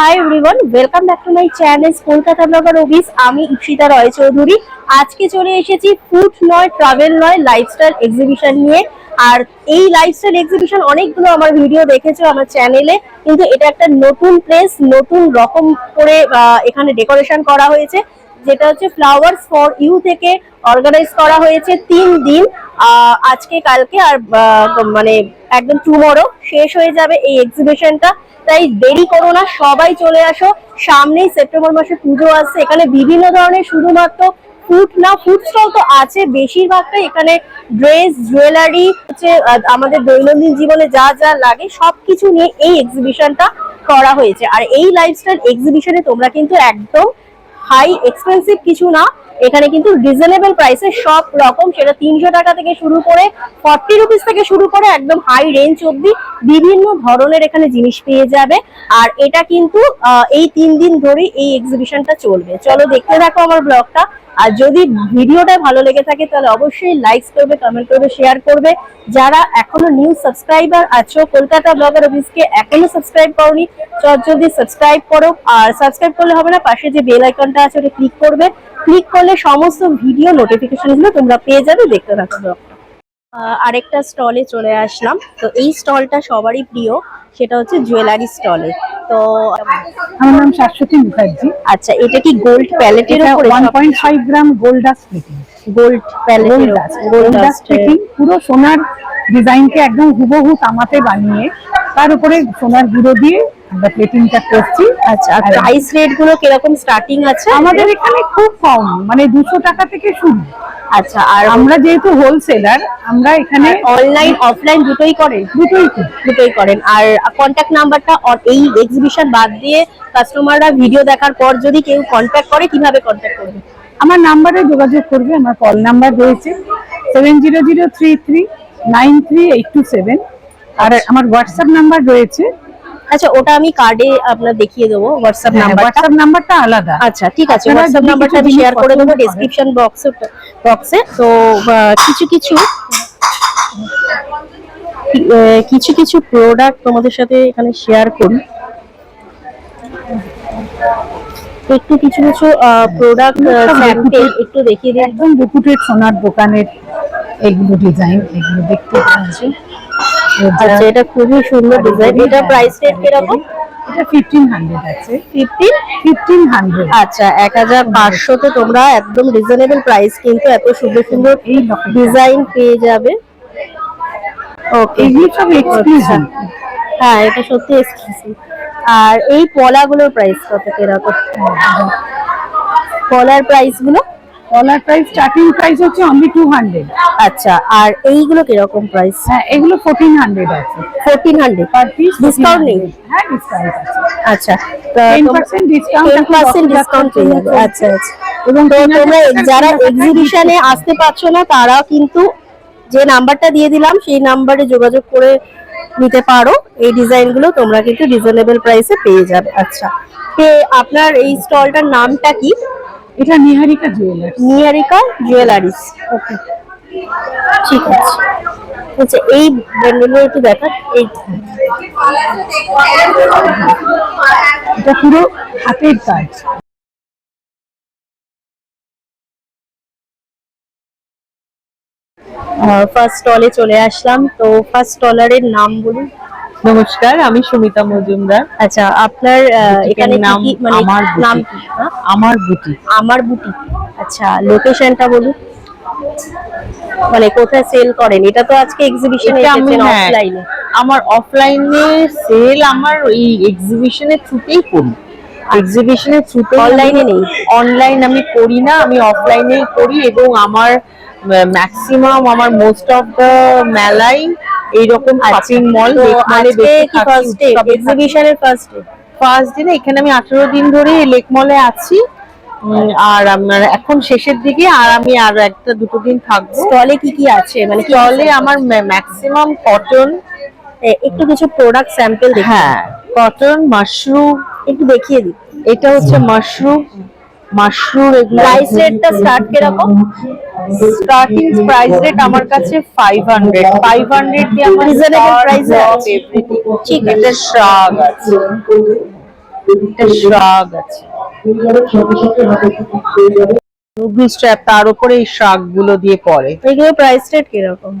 Hi everyone welcome back to my channel Kolkata blogger office আমি ইপসিতা রয় চৌধুরী আজকে চলে এসেছি ফুড নয় ট্রাভেল নয় লাইফস্টাইল এক্সিবিশন নিয়ে। আর এই লাইফস্টাইল এক্সিবিশন অনেকগুলো আমার ভিডিও দেখেছ আমার চ্যানেলে কিন্তু এটা একটা নতুন প্লেস নতুন রকম করে এখানে ডেকোরেশন করা হয়েছে। যেটা হচ্ছে ফ্লাওয়ার্স ফর ইউ থেকে অর্গানাইজ করা হয়েছে তিন দিন। আজকে, কালকে আর মানে একদম টুমরো শেষ হয়ে যাবে এই এক্সিবিশনটা তাই দেরি করো না, সবাই চলে আসো। সামনেই সেপ্টেম্বর মাসে পুজো আসছে এখানে বিভিন্ন ধরনের শুধুমাত্র ফুড না ফুড স্টল তো আছে। বেশিরভাগটাই এখানে ড্রেস জুয়েলারি হচ্ছে আমাদের দৈনন্দিন জীবনে যা যা লাগে সবকিছু নিয়ে এই এক্সিবিশনটা করা হয়েছে। আর এই লাইফস্টাইল এক্সিবিশনে তোমরা কিন্তু একদম হাই এক্সপেন্সিভ কিছু না। এখানে কিন্তু রিজনেবল প্রাইসে সব রকম, সেটা তিনশো টাকা থেকে শুরু করে ফর্টি রুপিস থেকে শুরু করে একদম হাই রেঞ্জ অব্দি বিভিন্ন ধরনের এখানে জিনিস পেয়ে যাবে। আর এটা কিন্তু এই তিন দিন ধরেই এই এক্সিবিশনটা চলবে। চলো দেখতে থাকো আমার ব্লগটা আর যদি ভিডিওটা ভালো লেগে থাকে, তাহলে অবশ্যই লাইকস করবে কমেন্ট করবে শেয়ার করবে। যারা এখনও নিউ সাবস্ক্রাইবার আছো, কলকাতা ব্লগার অফিসকে এখনও সাবস্ক্রাইব করনি, চট জলদি সাবস্ক্রাইব করো। আর সাবস্ক্রাইব করলে হবে না, পাশে যে বেল আইকনটা আছে, ওটা ক্লিক করবে। ক্লিক করলে সমস্ত ভিডিও নোটিফিকেশনগুলো তোমরা পেয়ে যাবে দেখতে থাকো। আহ, আরেকটা স্টলে চলে আসলাম। তো এই স্টলটা সবারই প্রিয় সেটা হচ্ছে জুয়েলারি স্টলে তো আমার নাম শাশ্বতী মুখার্জি। আচ্ছা এটা কি গোল্ড প্যালেটের উপরে one point five gram gold dust plating gold প্যালেটের gold dust plating পুরো সোনার ডিজাইনকে একদম হুবহু তামাতে বানিয়ে তার উপরে সোনার গুঁড়ো দিয়ে আমরা প্লেটিংটা করছি। আচ্ছা আর প্রাইস রেটগুলো কীরকম স্টার্টিং আছে? আমাদের এখানে খুব কম মানে দুশো টাকা থেকে শুরু। আচ্ছা আর আর আমরা যেহেতু হোলসেলার আমরা এখানে অনলাইন অফলাইন দুটোই করে দুটোই দুটোই করেন। আর কন্ট্যাক্ট নাম্বারটা এই এক্সিবিশন বাদ দিয়ে কাস্টমাররা ভিডিও দেখার পর যদি কেউ কন্ট্যাক্ট করে কীভাবে কন্ট্যাক্ট করবে? আমার নাম্বারে যোগাযোগ করবে আমার কল নাম্বার রয়েছে seven zero zero three three nine three eight two seven আর আমার হোয়াটসঅ্যাপ নাম্বার রয়েছে আচ্ছা ওটা আমি কার্ডে আপনার দেখিয়ে দেবো হোয়াটসঅ্যাপ নাম্বারটা হোয়াটসঅ্যাপ নাম্বারটা আলাদা। আচ্ছা ঠিক আছে হোয়াটসঅ্যাপ নাম্বারটা আমি শেয়ার করে দেবো। ডেসক্রিপশন বক্সে বক্সে তো কিছু কিছু কিছু কিছু প্রোডাক্ট তোমাদের সাথে এখানে শেয়ার করি। একটু কিছু কিছু প্রোডাক্ট একটু দেখিয়ে দিন। একদম রেপুটেড সোনার দোকানের এগুলো ডিজাইন এগুলো দেখতে পাচ্ছি। আচ্ছা এটা খুবই সুন্দর ডিজাইন এটা প্রাইস রেট কীরকম? এটা আছে। আচ্ছা হাজার পাঁচশোতে তোমরা একদম রিজনেবল প্রাইস কিন্তু এত সুন্দর সুন্দর ডিজাইন পেয়ে যাবে। ওকে এগুলো সব এক্সক্লুসিভ হ্যাঁ এটা সত্যি এক্সক্লুসিভ আর এই পলাগুলোর প্রাইস কত কীরকম? পলার প্রাইসগুলো? কলার প্রাইস স্টার্টিং প্রাইস হচ্ছে অনলি টু হান্ড্রেড আচ্ছা আর এইগুলো কীরকম প্রাইস হ্যাঁ এগুলো ফোরটিন হান্ড্রেড আছে। Fourteen hundred per piece Discount নেই? হ্যাঁ ডিসকাউন্ট আছে। আচ্ছা ten percent discount ten percent discount পেয়ে যাবে আচ্ছা আচ্ছা। এবং তোমরা যারা এক্সিবিশনে আসতে পারছ না তারা কিন্তু যে নাম্বারটা দিয়ে দিলাম সেই নাম্বারে যোগাযোগ করে নিতে পারো। এই ডিজাইনগুলো তোমরা কিন্তু রিজনেবল প্রাইসে পেয়ে যাবে। আচ্ছা আপনার এই স্টলটার নামটা কি? এটা নিহারিকা জুয়েলার্স নিহারিকা জুয়েলারিস ওকে ঠিক আছে। আচ্ছা এই ব্র্যান্ডগুলো একটু দেখান এই এটা পুরো হাতের কাজ। ফার্স্ট স্টলে চলে আসলাম। তো ফার্স্ট স্টলারের নাম বলুন। নমস্কার আমি সুমিতা মজুমদার। আচ্ছা আপনার এখানে নাম মানে আমার নাম কি? হ্যাঁ? আমার বুটি আমার বুটি আচ্ছা লোকেশনটা বলুন। মানে কোথায় সেল করেন? এটা তো আজকে এক্সিবিশনে এসেছেন হ্যাঁ, অফলাইনে আমার অফলাইনে সেল আমার ওই এক্সিবিশনের থ্রুতেই করি। এক্সিবিশনের থ্রুতে অনলাইনে নেই? অনলাইন আমি করি না আমি অফলাইনেই করি এবং আমার ম্যাক্সিমাম আমার মোস্ট অফ দ্য মেলাই এইরকম শপিং মল এক্সিবিশনের ফার্স্ট ডে ফার্স্ট দিনে এখানে আমি আঠেরো দিন ধরে লেক মলে আছি। উম, আর আমার এখন শেষের দিকে আর আমি আর একটা দুটো দিন থাকব। স্টলে কি কি আছে? মানে স্টলে আমার ম্যাক্সিমাম কটন একটু কিছু প্রোডাক্ট স্যাম্পল হ্যাঁ কটন মাশরুম একটু দেখিয়ে দিই। এটা হচ্ছে মাশরুম মাশরুম প্রাইস রেটটা স্টার্ট কীরকম? স্টার্টিং প্রাইস রেট আমার কাছে ফাইভ হান্ড্রেড ফাইভ হান্ড্রেড দিয়ে আমার এ top, আছে। ঠিক এটা শাগ আছে। একটা শ্রাগ আছে। মুগল স্ট্র্যাপ তার উপরে এই শ্রাগগুলো দিয়ে পরে এগুলো প্রাইস রেট কীরকম?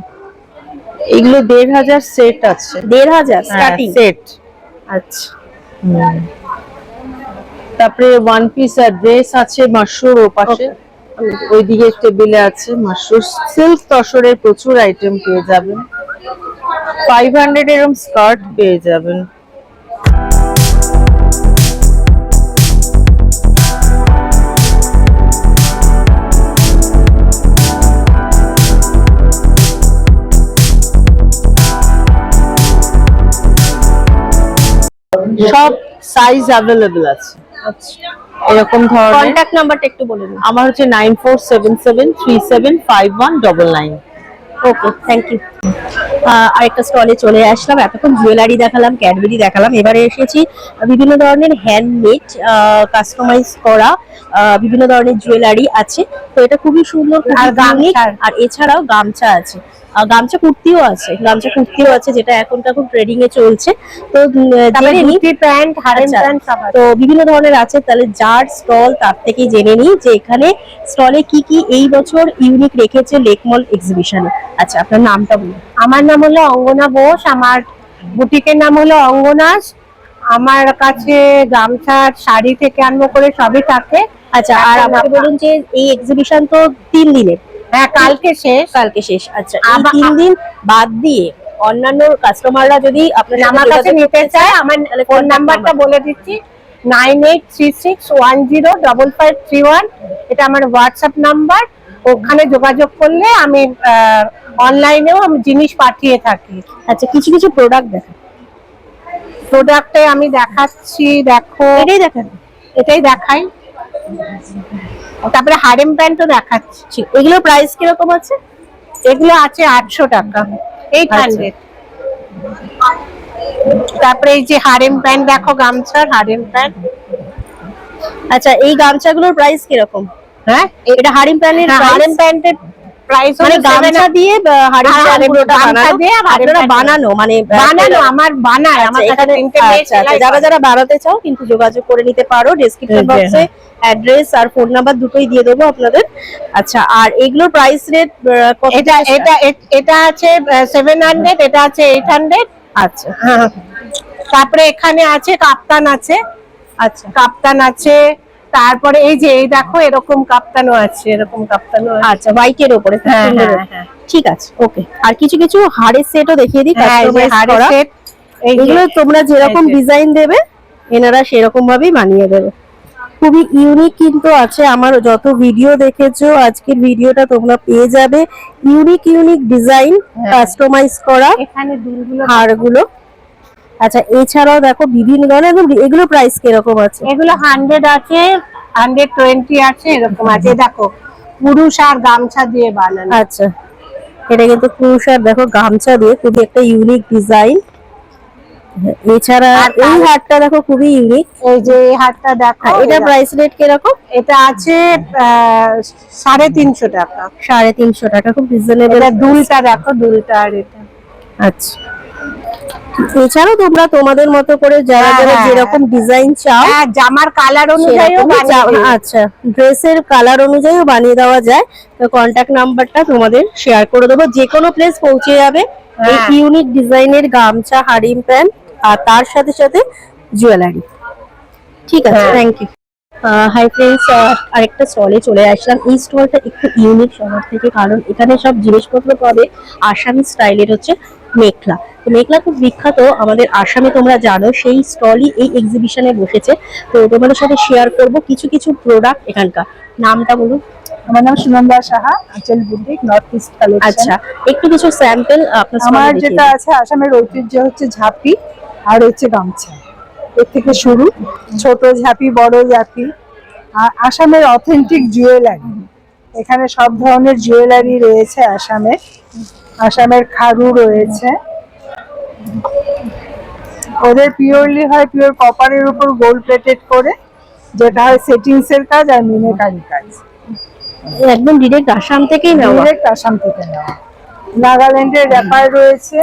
এগুলো দেড় হাজার সেট আছে। দেড় হাজার স্টার্টিং সেট আচ্ছা। তারপরে ওয়ান পিস আর ড্রেস আছে মাসুর ও পাশে। ওইদিকে টেবিলে আছে মাসুর সিল্ক তসরের প্রচুর আইটেম পেয়ে যাবেন। ফাইভ হান্ড্রেড এরকম স্কার্ট পেয়ে যাবেন। সব সাইজ অ্যাভেলেবল আছে। এরকম ধরনের? কন্ট্যাক্ট নাম্বারটা একটু বলে দিন। আমার হচ্ছে nine four seven seven three seven five one double nine okay thank you আরেকটা স্টলে চলে আসলাম। এতক্ষণ জুয়েলারি দেখালাম ক্যাডবেরি দেখালাম। এবারে এসেছি বিভিন্ন ধরনের হ্যান্ডমেড কাস্টমাইজ করা আহ, বিভিন্ন ধরনের জুয়েলারি আছে। তো এটা খুবই সুন্দর আর unique, আর এছাড়াও গামছা আছে। গামছা কুর্তিও আছে গামছা কুর্তিও আছে যেটা এখনটা খুব ট্রেডিং এ চলছে। তো প্যান্ট হারেম আচ্ছা, প্যান্ট তো বিভিন্ন ধরনের আছে তাহলে যার স্টল তার থেকে জেনে নিই যে এখানে স্টলে কি কি এই বছর ইউনিক রেখেছে লেকমল এক্সিবিশনে আচ্ছা আপনার নামটা বলুন। আমার নাম হলো অঙ্গনা বোস আমার বুটিকের নাম হলো অঙ্গনাস আমার কাছে গামছা শাড়ি থেকে আরম্ভ করে সবই থাকে। আচ্ছা আর আমাকে বলুন যে এই এক্সিবিশন তো তিন দিনের। হ্যাঁ কালকে শেষ। কালকে শেষ আচ্ছা। তিন দিন বাদ দিয়ে অন্যান্য কাস্টমাররা যদি আপনার আমার কাছে নিতে চায় আমার ফোন নাম্বারটা বলে দিচ্ছি nine eight three six one zero double five three one এটা আমার হোয়াটসঅ্যাপ নাম্বার ওখানে যোগাযোগ করলে আমি অনলাইনেও আমি জিনিস পাঠিয়ে থাকি। আচ্ছা কিছু কিছু প্রোডাক্ট দেখেন। প্রোডাক্টে আমি দেখাচ্ছি দেখো। এটাই দেখেন। এটাই দেখাই। তারপরে হারেম প্যান্টও দেখাচ্ছি। এগুলো প্রাইস কীরকম আছে? এগুলো আছে আটশো টাকা। এইট আচ্ছা। হান্ড্রেড তারপরে এই যে হারেম প্যান্ট দেখো গামছার হারেম প্যান্ট আচ্ছা এই গামছাগুলোর প্রাইস কীরকম? হ্যাঁ? এটা হারিম প্যান্টের হারেম প্যান্টের প্রাইস মানে গামছা দিয়ে হ্যাঁ, গামছা বানানো? দিয়ে আপনারা বানানো মানে বানানো আমার বানায় আমার আচ্ছা, কাছে মেয়ে আচ্ছা, আচ্ছা, যারা যারা বানাতে চাও কিন্তু যোগাযোগ করে নিতে পারো। ডেসক্রিপশন বক্সে অ্যাড্রেস আর ফোন নাম্বার দুটোই দিয়ে দেবো আপনাদের। আচ্ছা আর এগুলোর প্রাইস রেট এটা এটা এটা আছে সেভেন হান্ড্রেড এটা আছে এইট হান্ড্রেড start? আচ্ছা। তারপরে এখানে আছে কাপ্তান আছে। আচ্ছা। কাপ্তান আছে তারপরে এই যে এই দেখো এরকম কাপ্তানও আছে এরকম কাপ্তানও আছে। আচ্ছা হোয়াইটের উপরে হ্যাঁ, হ্যাঁ, হ্যাঁ। ঠিক আছে ওকে। আর কিছু কিছু হাড়ের সেটও দেখিয়ে দিই হ্যাঁ, হাড়ের করা। set, এই যে- এগুলো তোমরা যেরকম ডিজাইন দেবে এনারা সেরকম ভাবেই বানিয়ে দেবে। খুবই ইউনিক কিন্তু আছে আমার যত ভিডিও দেখেছ আজকের ভিডিওটা তোমরা পেয়ে যাবে। Unique unique design. কাস্টমাইজ করা এখানে দুলগুলো হারগুলো আচ্ছা এছাড়াও দেখো বিভিন্ন ধরনের এগুলো প্রাইস কীরকম আছে? এগুলো হান্ড্রেড আছে হান্ড্রেড টোয়েন্টি আছে এরকম আছে। দেখো পুরুষ আর গামছা দিয়ে বানানো। আচ্ছা এটা কিন্তু পুরুষ আর দেখো গামছা দিয়ে খুবই একটা ইউনিক ডিজাইন এছাড়া আর এই হারটা দেখো খুবই ইউনিক এই যে এই হাতটা দেখো এটা এটা প্রাইস রেট কীরকম? এটা আছে সাড়ে তিনশো টাকা। সাড়ে তিনশো টাকা খুব রিজনেবল দুলটা দেখো দুলটা আর এটা। আচ্ছা। এছাড়াও তোমরা তোমাদের মতো করে যারা হ্যাঁ, যারা হ্যাঁ, যেরকম ডিজাইন চাও হ্যাঁ জামার কালার অনুযায়ীও চাও- আচ্ছা ড্রেসের কালার অনুযায়ীও বানিয়ে দেওয়া যায়। তো কন্ট্যাক্ট নাম্বারটা তোমাদের শেয়ার করে দেবো। যে কোনো প্লেস পৌঁছে যাবে এই। ইউনিক ডিজাইনের গামছা হারিম প্যান্ট আর তার সাথে সাথে জুয়েলারি ঠিক আছে। থ্যাংক ইউ হাই ফ্রেন্ডস আরেকটা স্টলে চলে আসলাম। এই স্টলটা একটু ইউনিক সবার থেকে কারণ এখানে সব জিনিসপত্র পাবে। আসামি স্টাইলের হচ্ছে মেখলা তো মেখলা খুব বিখ্যাত আমাদের আসামে তোমরা জানো সেই স্টলই এই এক্সিবিশনে বসেছে। তো তোমাদের সাথে শেয়ার করব কিছু কিছু প্রোডাক্ট এখানকার। নামটা বলুন। আমার নাম Sunanda Saha Anchal boutique north east collection আচ্ছা একটু কিছু স্যাম্পল আপনার আমার যেটা আছে আসামের ঐতিহ্য হচ্ছে ঝাঁপি আর হচ্ছে গামছা। এর থেকে শুরু ছোট ঝাঁপি বড় ঝাঁপি আর আসামের অথেন্টিক জুয়েলারি এখানে সব ধরনের জুয়েলারি রয়েছে আসামে। আসামের খারু রয়েছে। ওদের পিওরলি হয় পিওর কপারের উপর গোল্ড প্লেটেড করে যেটা হয় সেটিংস এর কাজ আর মিনেকারি কাজ। একদম ডিরেক্ট আসাম থেকেই নেওয়া। ডিরেক্ট আসাম থেকে নেওয়া। নাগাল্যান্ডের ব্যাপার রয়েছে।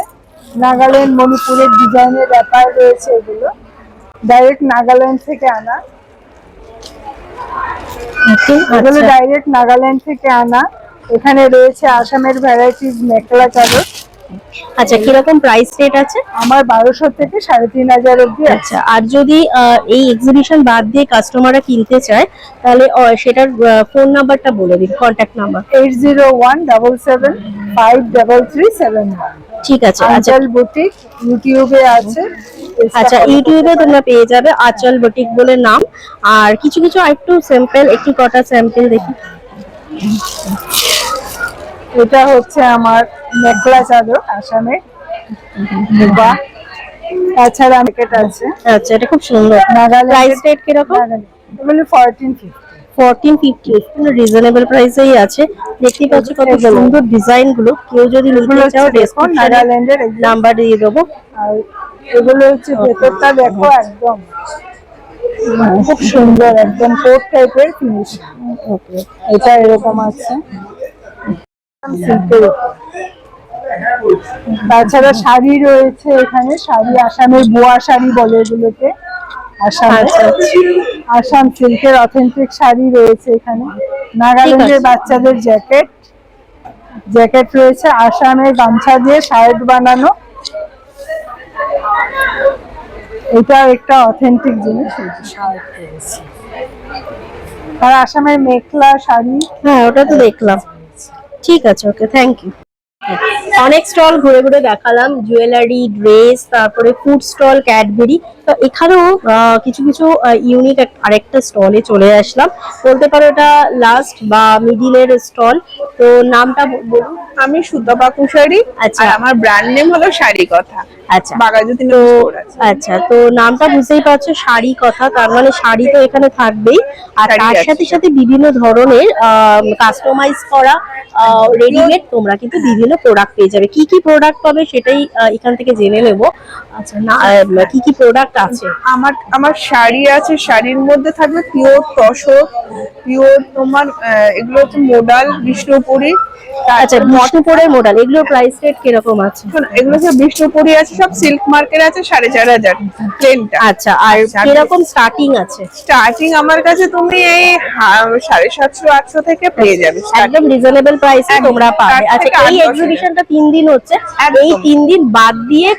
নাগাল্যান্ড মণিপুরের ডিজাইনের ব্যাপার রয়েছে এগুলো। ডাইরেক্ট নাগাল্যান্ড থেকে আনা। এগুলো আচ্ছা। ডাইরেক্ট নাগাল্যান্ড থেকে আনা। এখানে রয়েছে আসামের ভ্যারাইটিস মেখলা চাদর। আচ্ছা কীরকম প্রাইস রেট আছে? আমার বারোশো থেকে সাড়ে তিন হাজার অব্দি আচ্ছা আর যদি এই এক্সিবিশন বাদ দিয়ে কাস্টমাররা কিনতে চায় তাহলে সেটার ফোন নাম্বারটা বলে দিন contact number eight zero one double seven five double three seven one ঠিক আছে আঞ্চল বুটিক ইউটিউবে আছে। আচ্ছা ইউটিউবে তোমরা পেয়ে যাবে আচল বুটিক বলে নাম। আর কিছু কিছু একটু স্যাম্পল একটু কটা স্যাম্পল দেখি। এটা হচ্ছে আমার মেঘলা চাদর আসামের বা তাছাড়া প্যাকেট আছে। আচ্ছা এটা খুব সুন্দর। নাগাল্যান্ডের- প্রাইস রেট কীরকম? এগুলো fourteen fifty fourteen fifty reasonable প্রাইসেই আছে। দেখতেই পাচ্ছ কত সুন্দর ডিজাইনগুলো কেউ যদি নিতে চাও নাগাল্যান্ডের নাম্বার দিয়ে দেবো। আর এগুলো হচ্ছে ভেতরটা দেখো একদম। খুব সুন্দর একদম কোট টাইপের ফিনিশ এটা এরকম আছে। সিল্কের তাছাড়া শাড়ি রয়েছে এখানে শাড়ি আসামের বোয়া শাড়ি বলে এগুলোকে। আসামে আচ্ছা, আসাম সিল্কের অথেন্টিক শাড়ি রয়েছে এখানে। নাগাল্যান্ডের বাচ্চাদের জ্যাকেট। জ্যাকেট রয়েছে আসামের গামছা দিয়ে শার্ট বানানো। এটা একটা অথেন্টিক জিনিস। শার্ট রয়েছে আর আসামের মেখলা শাড়ি। হ্যাঁ ওটা তো দেখলাম। ঠিক আছে ওকে থ্যাংক ইউ অনেক স্টল ঘুরে ঘুরে দেখালাম জুয়েলারি ড্রেস তারপরে ফুড স্টল ক্যাডবেরি তো এখানেও কিছু কিছু ইউনিক আরেকটা স্টলে চলে আসলাম। বলতে পারো এটা লাস্ট বা মিডিলের স্টল তো নামটা বলুন। আমি সুতপা কুশারি আচ্ছা। আমার ব্র্যান্ড নেম হলো শাড়ি কথা আচ্ছা। আচ্ছা তো নামটা বুঝতেই পারছ শাড়ি কথা তার মানে শাড়ি তো এখানে থাকবেই। আর তার সাথে সাথে বিভিন্ন ধরনের কাস্টমাইজ করা রেডিমেড তোমরা কিন্তু বিভিন্ন প্রোডাক্ট পেয়ে যাবে। কি কি প্রোডাক্ট পাবে সেটাই এখান থেকে জেনে নেব। আচ্ছা না কি কি প্রোডাক্ট আছে? আমার আমার শাড়ি আছে শাড়ির মধ্যে থাকবে পিওর তসর পিওর তোমার এগুলো হচ্ছে মোডাল বিষ্ণুপুরি। আচ্ছা মটুপুরের মডেল এগুলোর প্রাইস রেট কীরকম আছে? এগুলো সব বিষ্ণুপুরি আছে সব সিল্ক মার্কেট আছে সাড়ে চার হাজার প্লেনটা আচ্ছা আর কীরকম স্টার্টিং আছে? স্টার্টিং আমার কাছে তুমি এই সাড়ে সাতশো আটশো থেকে পেয়ে যাবে একদম রিজনেবল প্রাইসে তোমরা পাবে। আচ্ছা এই এক্সিবিশনটা তিন দিন হচ্ছে। এই তিন দিন বাদ দিয়ে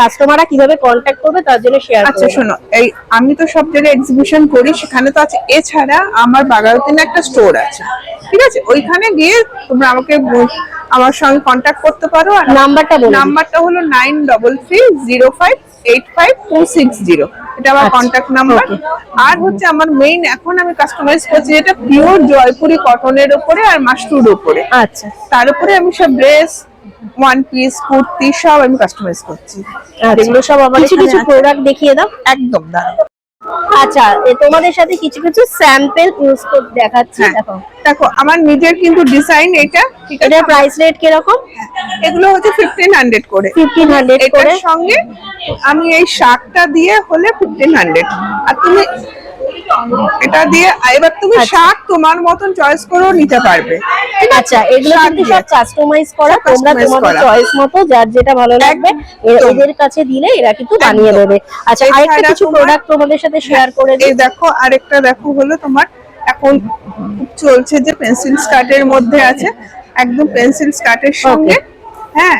কাস্টমাররা কীভাবে কন্ট্যাক্ট করবে তার জন্য শেয়ার আচ্ছা শোনো এই আমি তো সব জায়গায় এক্সিবিশন করি সেখানে তো আছে। এছাড়া আমার বাগারতিনে একটা স্টোর আছে। ঠিক আছে? ওইখানে গিয়ে তোমরা আমাকে আমার সঙ্গে কন্ট্যাক্ট করতে পারো। আর নাম্বারটা নাম্বারটা হলো nine double three zero five eight five two six zero এটা আমার আচ্ছা, কন্ট্যাক্ট নাম্বার আর হচ্ছে আমার মেইন এখন আমি কাস্টমাইজ করছি যেটা পিওর জয়পুরি কটনের উপরে আর মাশরুর উপরে। আচ্ছা। তার উপরে আমি সব ড্রেস ওয়ান পিস কুর্তি সব আমি কাস্টমাইজ করছি। এগুলো সব আমার কিছু কিছু প্রোডাক্ট দেখিয়ে দাও। একদম দাঁড়াও। আচ্ছা এ তোমাদের সাথে কিছু কিছু স্যাম্পল ইউজ করে দেখাচ্ছি হ্যাঁ। দেখো। দেখো আমার নিজের কিন্তু ডিজাইন এটা ঠিক আছে? প্রাইস রেট কীরকম? এগুলো হচ্ছে ফিফটিন হান্ড্রেড করে। ফিফটিন হান্ড্রেড করে। এটার সঙ্গে আমি এই শার্টটা দিয়ে হলে ফিফটিন হান্ড্রেড আর তুমি এটা দিয়ে এবার তুমি আচ্ছা। শার্ট তোমার মতন চয়েস করেও নিতে পারবে। আচ্ছা এগুলো শার্ট কিন্তু সব কাস্টমাইজ করা তোমরা তোমাদের চয়েস মতো যার যেটা ভালো লাগবে এদের কাছে দিলে এরা কিন্তু বানিয়ে দেবে। আচ্ছা আরেকটা কিছু প্রোডাক্ট তোমাদের সাথে শেয়ার করে দিই। দেখো আরেকটা দেখো হলো তোমার এখন চলছে যে পেন্সিল স্কার্টের মধ্যে আছে একদম পেন্সিল স্কার্টের সঙ্গে। হ্যাঁ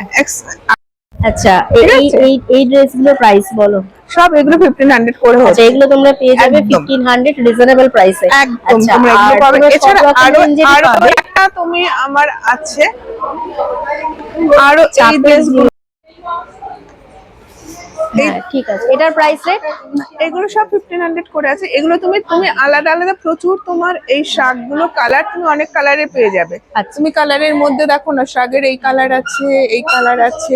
আচ্ছা এই এই আছে? এই এই ড্রেসগুলো প্রাইস বলো। সব এগুলো ফিফটিন হান্ড্রেড করে আচ্ছা হচ্ছে। এগুলো তোমরা পেয়ে যাবে একদম। ফিফটিন হান্ড্রেড রিজনেবল প্রাইসে একদম তোমরা এগুলো পাবে। এছাড়া আরও আরও একটা তুমি আমার আছে। আরও এই ড্রেসগুলো হ্যাঁ ঠিক আছে। এটার প্রাইস রেট এগুলো সব ফিফটিন হান্ড্রেড করে আছে। এগুলো তুমি তুমি আলাদা আলাদা প্রচুর তোমার এই শাকগুলো কালার তুমি অনেক কালারে পেয়ে যাবে। আচ্ছা। তুমি কালারের মধ্যে দেখো না শাকের এই কালার আছে এই কালার আছে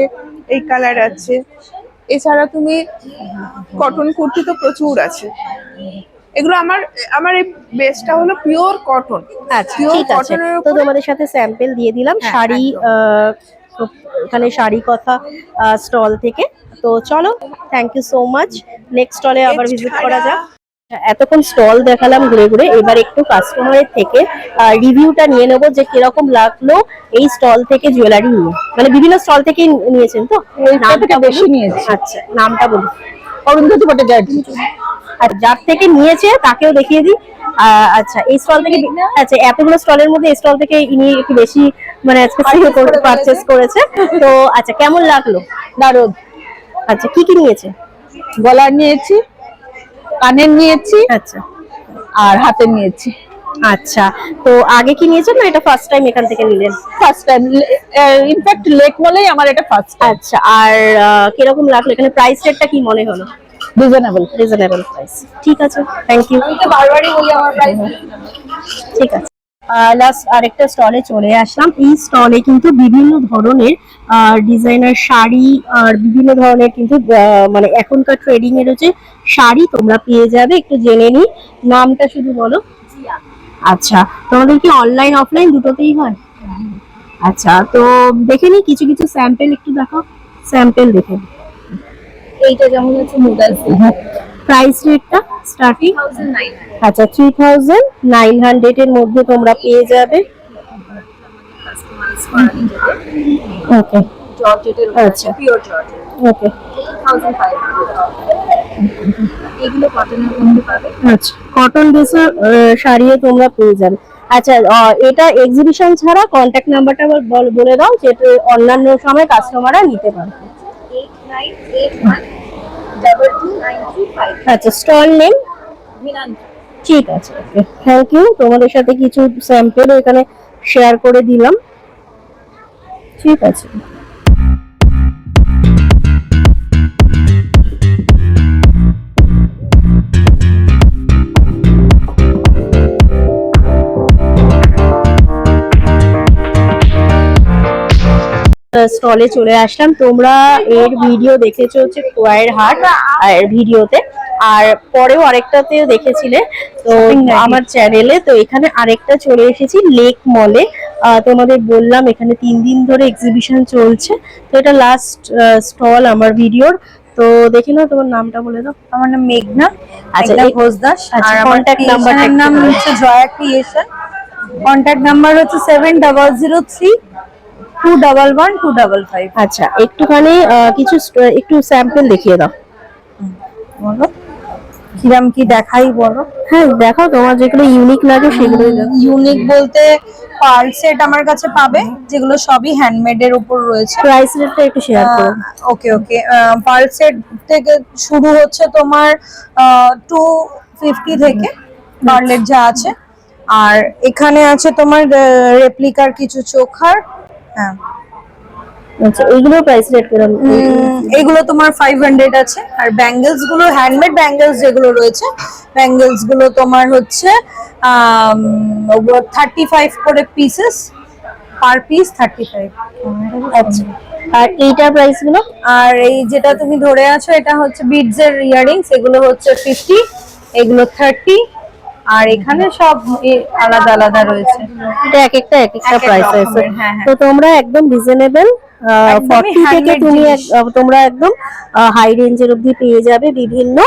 এই কালার আছে। এছাড়া তুমি কটন কুর্তি তো প্রচুর আছে। এগুলো আমার আমার এই বেসটা হলো পিওর কটন আচ্ছা পিওর ঠিক আছে। তো তোমাদের সাথে স্যাম্পল দিয়ে দিলাম। হ্যাঁ, শাড়ি ওখানে শাড়ি কথা স্টল থেকে। তো চলো thank you so much next স্টলে আবার ভিজিট করা যাক। এতক্ষণ স্টল দেখালাম ঘুরে ঘুরে এবার একটু কাস্টমারের থেকে রিভিউটা নিয়ে নেব যে কীরকম লাগল এই স্টল থেকে জুয়েলারি নিয়ে। মানে বিভিন্ন স্টল থেকে নিয়েছেন তো? নামটা বেশি নিয়েছি। আচ্ছা নামটা বলুন। অরুন্ধতী ভট্টাচার্য আর যার থেকে নিয়েছে তাকেও দেখিয়ে দিই। আচ্ছা এই স্টল থেকে আচ্ছা এতগুলো স্টলের মধ্যে এই স্টল থেকে ইনি একটু বেশি মানে আজকে পারচেস করেছে। তো আচ্ছা কেমন লাগল? দারুণ আচ্ছা কি কি নিয়েছে? গলার নিয়েছি কানের নিয়েছি আচ্ছা। আর হাতের নিয়েছি। আচ্ছা তো আগে কি নিয়েছেন না এটা ফার্স্ট টাইম এখান থেকে নিলেন? First time in fact lake মলেই আমার এটা ফার্স্ট আচ্ছা আর কীরকম লাগল? এখানে প্রাইস রেটটা কি মনে হলো? রিজনেবল রিজনেবল প্রাইস ঠিক আছে থ্যাংক ইউ তো বারবারই বলি আমার প্রাইস ঠিক আছে। লাস্ট আরেকটা স্টলে চলে আসলাম। এই স্টলে কিন্তু বিভিন্ন ধরনের ডিজাইনার শাড়ি আর বিভিন্ন ধরনের কিন্তু মানে এখনকার ট্রেডিং এর হচ্ছে শাড়ি তোমরা পেয়ে যাবে একটু জেনে নি নামটা শুধু বলো। আচ্ছা তোমাদের কি অনলাইন অফলাইন দুটোতেই হয়? আচ্ছা তো দেখে নি কিছু কিছু স্যাম্পেল একটু দেখো স্যাম্পেল দেখে। এইটা যেমন হচ্ছে নুডল প্রাইস রেটটা স্টার্টিং আচ্ছা থ্রি থাউজেন্ড নাইন হান্ড্রেড এর মধ্যে তোমরা পেয়ে যাবে। ওকে আচ্ছা। আচ্ছা। কটন শাড়িও তোমরা পেয়ে যাবে। আচ্ছা এটা এক্সিবিশন ছাড়া কন্ট্যাক্ট নাম্বারটা বলে দাও অন্যান্য সময় কাস্টমাররা নিতে পারবে। আচ্ছা স্টল নেম ঠিক আছে ওকে থ্যাংক ইউ তোমাদের সাথে কিছু স্যাম্পেল এখানে শেয়ার করে দিলাম। ঠিক আছে। স্টলে চলে আসলাম। তোমরা এর ভিডিও দেখেছ হচ্ছে কোয়ার হাট এর ভিডিওতে আর পরেও আরেকটাতেও দেখেছিলে। তো আমার চ্যানেলে তো এখানে আরেকটা চলে এসেছি লেক মলে তোমাদের বললাম এখানে তিন দিন ধরে এক্সিবিশন চলছে। তো এটা লাস্ট স্টল আমার ভিডিওর তো দেখে নাও তোমার নামটা বলে দাও। আমার নাম মেঘনা। আচ্ছা, ঘোষ দাস। আচ্ছা, আর আমার contact number টা ক্রিয়েশনের নাম হচ্ছে জয়া ক্রিয়েশন কন্ট্যাক্ট নাম্বার হচ্ছে seven double zero three two double one two double five আচ্ছা একটুখানি কিছু একটু স্যাম্পল দেখিয়ে দাও। বলো। কিরাম কি দেখাই বলো। হ্যাঁ দেখো তোমার যেগুলো ইউনিক লাগে সেগুলোই দেখো ইউনিক বলতে পার্ল সেট আমার কাছে পাবে যেগুলো সবই হ্যান্ডমেড এর উপর রয়েছে। প্রাইস রেটটা একটু শেয়ার করো। ওকে ওকে পার্ল সেট থেকে শুরু হচ্ছে তোমার টু ফিফটি থেকে পার্লের যা আছে। আর এখানে আছে তোমার রেপ্লিকার কিছু চোখার হ্যাঁ। আচ্ছা এইগুলো প্রাইস রেট উম, এগুলো তোমার ফাইভ হান্ড্রেড আছে। আর ব্যাঙ্গেলসগুলো হ্যান্ডমেড ব্যাঙ্গেলস যেগুলো রয়েছে ব্যাঙ্গেলসগুলো তোমার হচ্ছে থার্টি ফাইভ করে pieces per piece thirty five আচ্ছা আর এইটার প্রাইসগুলো? আর এই যেটা তুমি ধরে আছো এটা হচ্ছে বিডস এর ইয়ারিংস এগুলো হচ্ছে ফিফটি এগুলো থার্টি আর এখানে সব আলাদা আলাদা রয়েছে। এটা এক একটা এক একটা এক এক প্রাইস আছে রকমের, হ্যাঁ, হ্যাঁ। তো তোমরা একদম রিজনেবল ফর্টি থেকে তুমি তোমরা একদম হাই রেঞ্জের অবধি পেয়ে যাবে বিভিন্ন।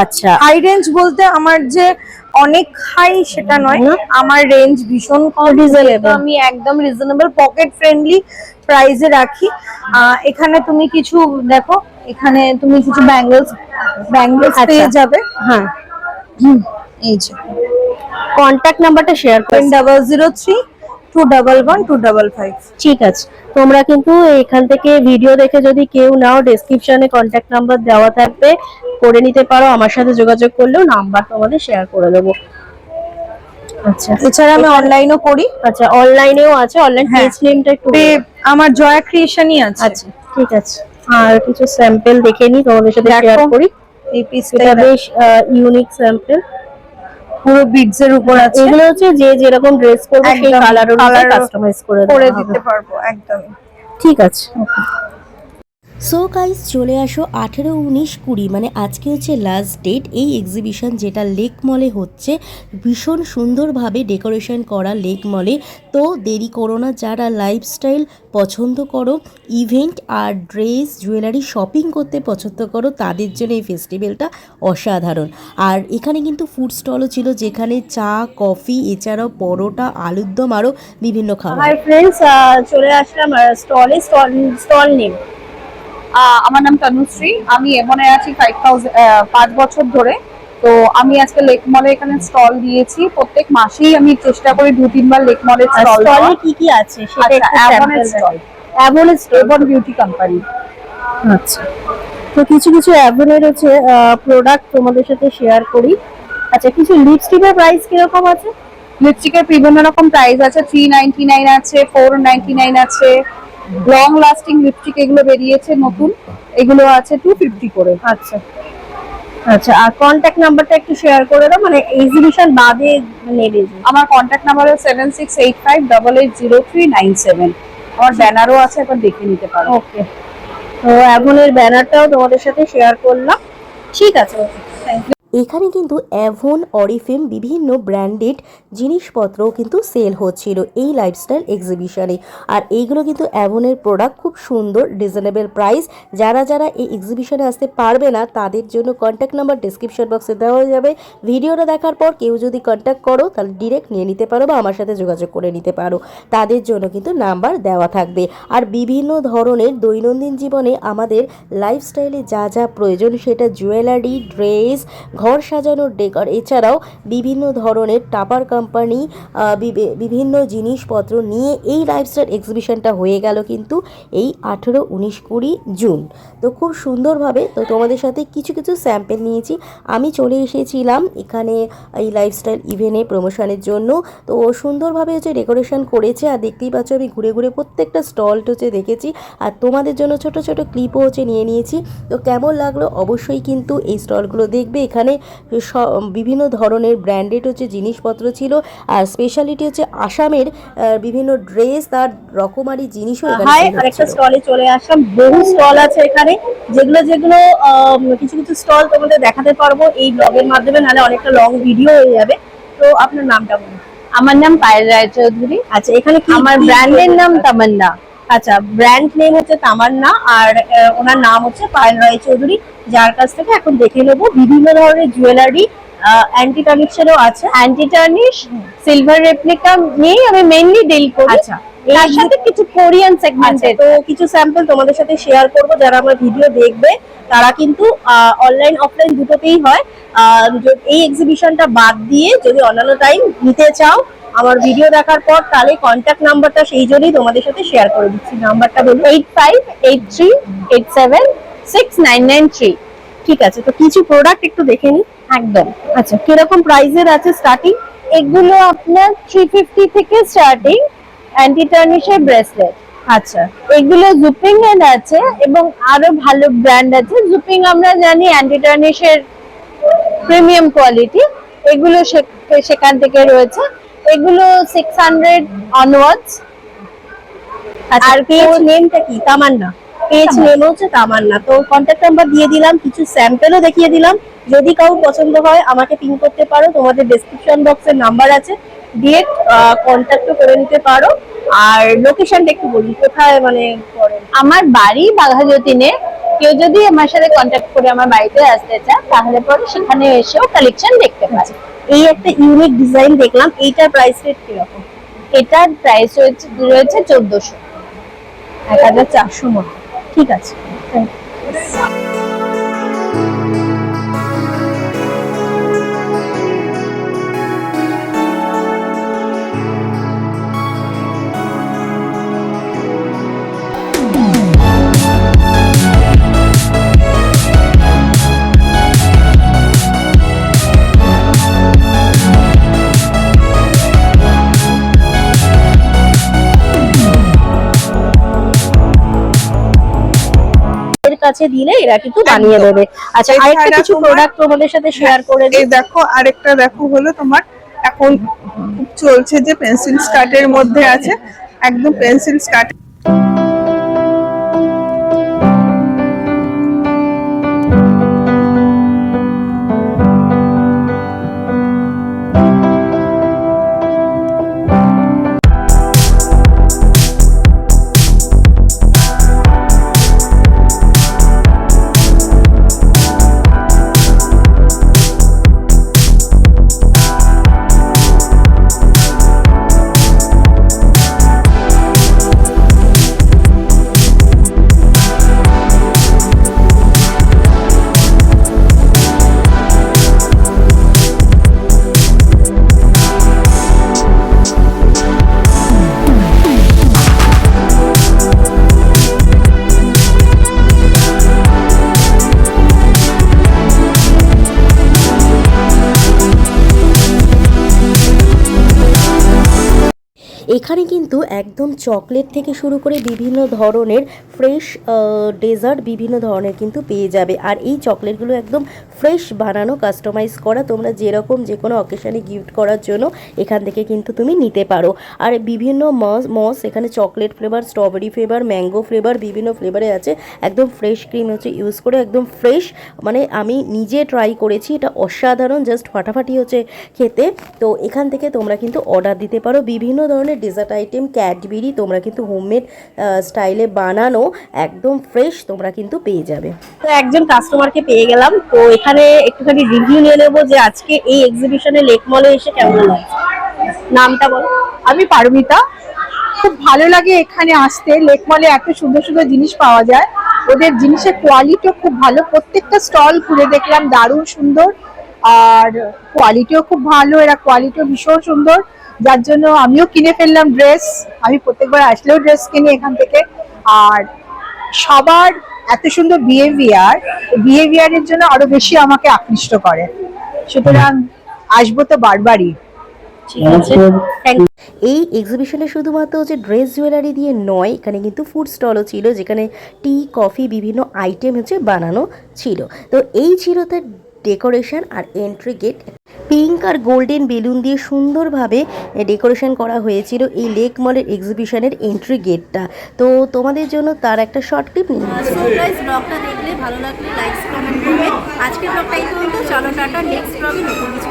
আচ্ছা। হাই রেঞ্জ বলতে আমার যে অনেক হাই সেটা নয় আমার রেঞ্জ ভীষণ কম। Reasonable. আমি একদম রিজনেবল পকেট ফ্রেন্ডলি প্রাইসে রাখি। এখানে তুমি কিছু দেখো এখানে তুমি কিছু ব্যাঙ্গেলস ব্যাঙ্গেলস আচ্ছা। পেয়ে যাবে। হ্যাঁ। এই যে। কন্ট্যাক্ট নাম্বারটা শেয়ার করে double zero three two double one two double five ঠিক আছে। তোমরা কিন্তু এখান থেকে ভিডিও দেখে যদি কেউ নাও ডেসক্রিপশনে কন্ট্যাক্ট নাম্বার দেওয়া থাকবে করে নিতে পারো। আমার সাথে যোগাযোগ করলেও নাম্বার তোমাদের শেয়ার করে দেবো। আচ্ছা। এছাড়া আমি অনলাইনও করি। আচ্ছা অনলাইনেও আছে? অনলাইন হ্যাঁ। পেজ নেমটা একটু আমার জয়া ক্রিয়েশনই আছে। আচ্ছা ঠিক আছে। আর কিছু স্যাম্পল দেখে নি তোমাদের সাথে শেয়ার করি। এই পিসটা বেশ ইউনিক স্যাম্পল পুরো বিডস এর উপর আছে। এগুলো হচ্ছে যে যেরকম ড্রেস করবে সেই কালার কাস্টমাইজ করে দিতে পারব একদম ঠিক আছে। সো গাইস চলে আসো আঠেরো উনিশ কুড়ি মানে আজকে হচ্ছে লাস্ট ডেট এই এক্সিবিশন যেটা লেক মলে হচ্ছে, ভীষণ সুন্দরভাবে ডেকোরেশন করা লেক মলে তো দেরি করো না, যারা লাইফস্টাইল পছন্দ করো ইভেন্ট আর ড্রেস জুয়েলারি শপিং করতে পছন্দ করো, তাদের জন্য এই ফেস্টিভ্যালটা অসাধারণ। আর এখানে কিন্তু ফুড স্টলও ছিল, যেখানে চা কফি এছাড়াও পরোটা, আলুর দম আরও বিভিন্ন খাবার। চলে আসলাম স্টলে স্টল স্টল নেম আমার নাম তনুশ্রী। আমি এমনে আছি ফাইভ থাউজেন্ড পাঁচ বছর ধরে। তো আমি আজকে লেক মলে এখানে স্টল দিয়েছি। প্রত্যেক মাসেই আমি চেষ্টা করি দু তিনবার লেক আর স্টল স্টলে কি কি আছে? সেটা স্টল। অ্যাভনের বিউটি কোম্পানি আচ্ছা। তো কিছু কিছু অ্যাভনের হচ্ছে প্রোডাক্ট তোমাদের সাথে শেয়ার করি। আচ্ছা কিছু লিপস্টিকের প্রাইস কীরকম আছে? লিপস্টিকের বিভিন্ন রকম প্রাইস আছে। থ্রি নাইনটি নাইন আছে ফোর নাইনটি নাইন আছে। লং লাস্টিং লিপস্টিক এগুলো বেরিয়েছে নতুন। এগুলো আছে টু ফিফটি করে। আচ্ছা। আচ্ছা আর কন্ট্যাক্ট নাম্বারটা একটু শেয়ার করে দাও মানে এক্সিবিশন বাদে নেবে। যে। আমার কন্ট্যাক্ট নাম্বার হলো seven six eight five double eight zero three nine seven আমার ব্যানারও আছে একবার দেখে নিতে পারো। ওকে তো অ্যাভনের ব্যানারটাও তোমাদের সাথে শেয়ার করলাম। ঠিক আছে ওকে থ্যাংক ইউ এখানে কিন্তু অ্যাভন অরিফেম বিভিন্ন ব্র্যান্ডেড জিনিসপত্র কিন্তু সেল হচ্ছিল এই লাইফস্টাইল এক্সিবিশনে আর এইগুলো কিন্তু অ্যাভনের প্রোডাক্ট খুব সুন্দর রিজনেবল প্রাইস যারা যারা এই এক্সিবিশনে আসতে পারবে না, তাদের জন্য কন্ট্যাক্ট নাম্বার ডিসক্রিপশন বক্সে দেওয়া যাবে। ভিডিওটা দেখার পর কেউ যদি কন্ট্যাক্ট করো, তাহলে ডিরেক্ট নিয়ে নিতে পারো বা আমার সাথে যোগাযোগ করে নিতে পারো। তাদের জন্য কিন্তু নাম্বার দেওয়া থাকবে। আর বিভিন্ন ধরনের দৈনন্দিন জীবনে আমাদের লাইফস্টাইলে যা যা প্রয়োজন, সেটা জুয়েলারি ড্রেস ঘর সাজানোর ডেকর। এছাড়াও বিভিন্ন ধরনের টাপার কোম্পানি বিভিন্ন জিনিসপত্র নিয়ে এই লাইফস্টাইল এক্সিবিশনটা হয়ে গেল কিন্তু এই আঠেরো, উনিশ, কুড়ি, জুন। তো খুব সুন্দরভাবে তো তোমাদের সাথে কিছু কিছু স্যাম্পেল নিয়েছি। আমি চলে এসেছিলাম এখানে এই লাইফস্টাইল ইভেন্টে প্রমোশনের জন্য। তো ও সুন্দরভাবে হচ্ছে ডেকোরেশন করেছে আর দেখতেই পাচ্ছ আমি ঘুরে ঘুরে প্রত্যেকটা স্টলটা হচ্ছে দেখেছি। আর তোমাদের জন্য ছোট ছোট ক্লিপও হচ্ছে নিয়ে নিয়েছি। তো কেমন লাগল অবশ্যই কিন্তু এই স্টলগুলো দেখবে। এখানে বিভিন্ন ধরনের ব্র্যান্ডেড হচ্ছে জিনিসপত্র ছিল আর স্পেশালিটি হচ্ছে আসামের বিভিন্ন ড্রেস আর রকমারি জিনিসও এখানে আরেকটা স্টলে চলে আসলাম। বহু স্টল আছে এখানে। যেগুলো যেগুলো কিছু কিছু স্টল তোমাদের দেখাতে পারব এই ব্লগের মাধ্যমে নাহলে অনেকটা লং ভিডিও হয়ে যাবে। তো আপনার নামটা বলুন। আমার নাম পায়েল রায়চৌধুরী। আচ্ছা এখানে আমার ব্র্যান্ডের নাম তামান্না। আচ্ছা ব্র্যান্ড নেম হচ্ছে তামান্না আর ওনার নাম হচ্ছে পায়েল রায় চৌধুরী যার কাছ থেকে এখন দেখে নেব। বিভিন্ন ধরনের জুয়েলারি অ্যান্টি টার্নিক্সেরও আছে। অ্যান্টি টার্নিশ সিলভার রেপ্লিকা নিয়েই আমি মেইনলি ডিল করি। আচ্ছা। তার সাথে কিছু কোরিয়ান আচ্ছা সেগমেন্টের তো কিছু স্যাম্পল তোমাদের সাথে শেয়ার করব যারা আমার ভিডিও দেখবে তারা কিন্তু অনলাইন অফলাইন দুটোতেই হয়। এই এক্সিবিশনটা বাদ দিয়ে যদি অন্যান্য টাইম নিতে চাও আমার ভিডিও দেখার পর তাহলে কন্ট্যাক্ট নাম্বারটা সেই জন্যই তোমাদের সাথে শেয়ার করে দিচ্ছি। নাম্বারটা বলুন। Eight five eight three eight seven six nine nine three ঠিক আছে তো কিছু প্রোডাক্ট একটু দেখে নিই। একদম। আচ্ছা কীরকম প্রাইসের আছে স্টার্টিং এগুলো আপনার থ্রি ফিফটি থেকে স্টার্টিং অ্যান্টি টার্নিশের ব্রেসলেট। আচ্ছা। এগুলো জুপিং এর আছে এবং আরও ভালো ব্র্যান্ড আছে। জুপিং আমরা জানি অ্যান্টি টার্নিশের প্রিমিয়াম কোয়ালিটি। এগুলো সেখান থেকে রয়েছে। এগুলো সিক্স হান্ড্রেড অনওয়ার্ডস আর পেজ নেমটা কি? তামান্না। পেজ নেম হচ্ছে তামান্না। তো কন্ট্যাক্ট নাম্বার দিয়ে দিলাম কিছু স্যাম্পেলও দেখিয়ে দিলাম। যদি কারও পছন্দ হয় আমাকে পিন করতে পারো। তোমাদের ডেসক্রিপশন বক্সের নাম্বার আছে। ডিরেক্ট কন্ট্যাক্টও করে নিতে পারো। আর লোকেশনটা একটু বলি কোথায় মানে করেন? আমার বাড়ি বাঘাযতীনে। কেউ যদি আমার সাথে কন্ট্যাক্ট করে আমার বাড়িতে আসতে চায় তাহলে পরে সেখানে এসেও কালেকশন দেখতে পারে। এই একটা ইউনিক ডিজাইন দেখলাম এইটার প্রাইস রেট কীরকম? এটার প্রাইস রয়েছে রয়েছে চোদ্দশো। এক হাজার চারশো মতো। ঠিক আছে এর কাছে দিলে এরা কিন্তু বানিয়ে দেবে। আচ্ছা আরেকটা কিছু প্রোডাক্ট তোমাদের সাথে শেয়ার করে দিই। দেখো আরেকটা দেখো হলো তোমার এখন চলছে যে পেন্সিল স্কার্টের মধ্যে আছে একদম পেন্সিল স্কার্ট এখানে কিন্তু একদম চকলেট থেকে শুরু করে বিভিন্ন ধরনের ফ্রেশ ডেজার্ট বিভিন্ন ধরনের কিন্তু পেয়ে যাবে। আর এই চকলেটগুলো একদম ফ্রেশ বানানো কাস্টমাইজ করা, তোমরা যেরকম যে কোনো অকেশানে গিফট করার জন্য এখান থেকে কিন্তু তুমি নিতে পারো। আর বিভিন্ন মস মস, এখানে chocolate flavour strawberry flavour mango flavour বিভিন্ন ফ্লেভারে আছে। একদম ফ্রেশ ক্রিম হচ্ছে ইউজ করে একদম ফ্রেশ মানে আমি নিজে ট্রাই করেছি, এটা অসাধারণ জাস্ট ফাটাফাটি হচ্ছে খেতে। তো এখান থেকে তোমরা কিন্তু অর্ডার দিতে পারো। বিভিন্ন ধরনের ডেজার্ট আইটেম ক্যাডবেরি তোমরা কিন্তু হোমমেড স্টাইলে বানানো, একদম ফ্রেশ তোমরা কিন্তু পেয়ে যাবে। তো একজন কাস্টমারকে পেয়ে গেলাম। তো এখানে একটুখানি রিভিউ নিয়ে নেব যে আজকে এই এক্সিবিশনে লেক মলে এসে কেমন লাগছে। নামটা বলো। আমি পারমিতা। খুব ভালো লাগে এখানে আসতে। লেক মলে এত সুন্দর সুন্দর জিনিস পাওয়া যায়। ওদের জিনিসের কোয়ালিটিও খুব ভালো। প্রত্যেকটা স্টল ঘুরে দেখলাম, দারুণ সুন্দর। আর কোয়ালিটিও খুব ভালো। এরা কোয়ালিটিও ভীষণ সুন্দর। যার জন্য আমিও কিনে ফেললাম ড্রেস আমি প্রত্যেকবার আসলেও ড্রেস কিনি এখান থেকে। আর সবার এত সুন্দর বিহেভিয়ার বিহেভিয়ারের জন্য আরও বেশি আমাকে আকৃষ্ট করে। সুতরাং আসব তো বারবারই। ঠিক আছে। থ্যাংক এই এক্সিবিশনে শুধুমাত্র যে ড্রেস জুয়েলারি দিয়ে নয় এখানে কিন্তু ফুড স্টলও ছিল যেখানে টি কফি বিভিন্ন আইটেম হচ্ছে বানানো ছিল। তো এই ছিল তার ডেকোরেশন আর এন্ট্রি গেট। পিঙ্ক আর গোল্ডেন বেলুন দিয়ে সুন্দরভাবে ডেকোরেশন করা হয়েছিল এই লেক মলের এক্সিবিশনের এন্ট্রি গেটটা। তো তোমাদের জন্য তার একটা শর্ট ক্লিপ নিয়ে ব্লগটা দেখলে ভালো লাগলে লাইক কমেন্ট করবে। আজকের ব্লগটা এই পর্যন্ত। চলো টাটা নেক্সট ব্লগে নতুন কিছু